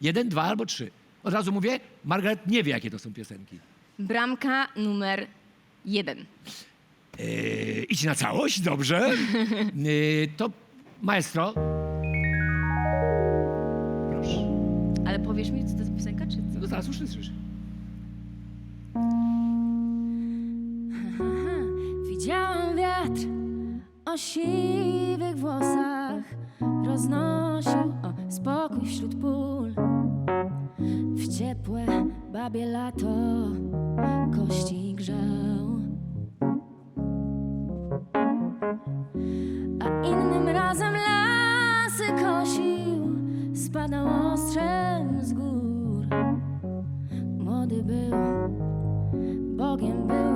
Jeden, dwa albo trzy. Od razu mówię, Margaret nie wie, jakie to są piosenki. Bramka numer jeden. Yy, idź na całość, dobrze. Yy, to maestro. Proszę. Ale powiesz mi, co to jest piosenka, czy co? No zaraz usłyszysz. Widziałam wiatr o siwych włosach Roznosił o spokój wśród pól ciepłe babie lato kości grzał. A innym razem lasy kosił Spadał ostrzem z gór. Młody był Bogiem był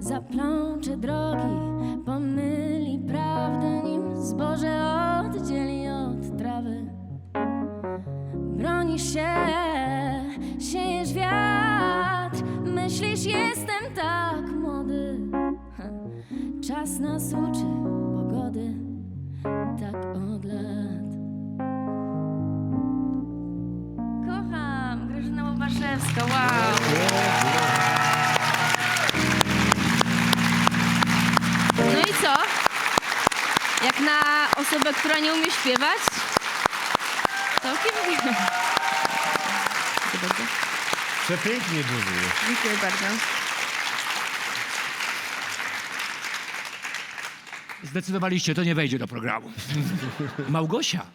Zaplącze drogi, pomyli prawdę Nim zboże oddzieli od trawy. Bronisz się, siejesz wiatr Myślisz, jestem tak młody. Czas nas uczy pogody Tak od lat. Kocham, Grażyna Łobaszewska, wow. Jak na osobę, która nie umie śpiewać? Całkiem nie. Dziękuję bardzo. Przepięknie Judy. Dziękuję bardzo. Zdecydowaliście, to nie wejdzie do programu. Małgosia.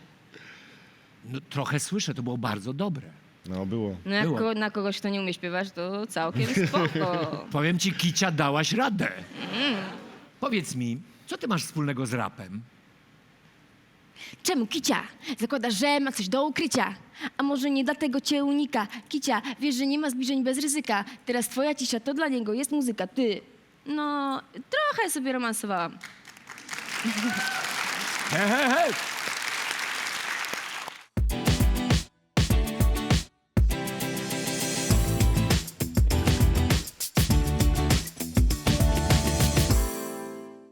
No, trochę słyszę, to było bardzo dobre. No było. No jak Było. ko- na kogoś, kto nie umie śpiewać, to całkiem spoko. Powiem ci, Kicia, dałaś radę. Powiedz mi, co ty masz wspólnego z rapem? Czemu Kicia? Zakładasz, że ma coś do ukrycia. A może nie dlatego cię unika? Kicia, wiesz, że nie ma zbliżeń bez ryzyka. Teraz twoja cisza to dla niego jest muzyka. Ty. No, trochę sobie romansowałam. He, he, he.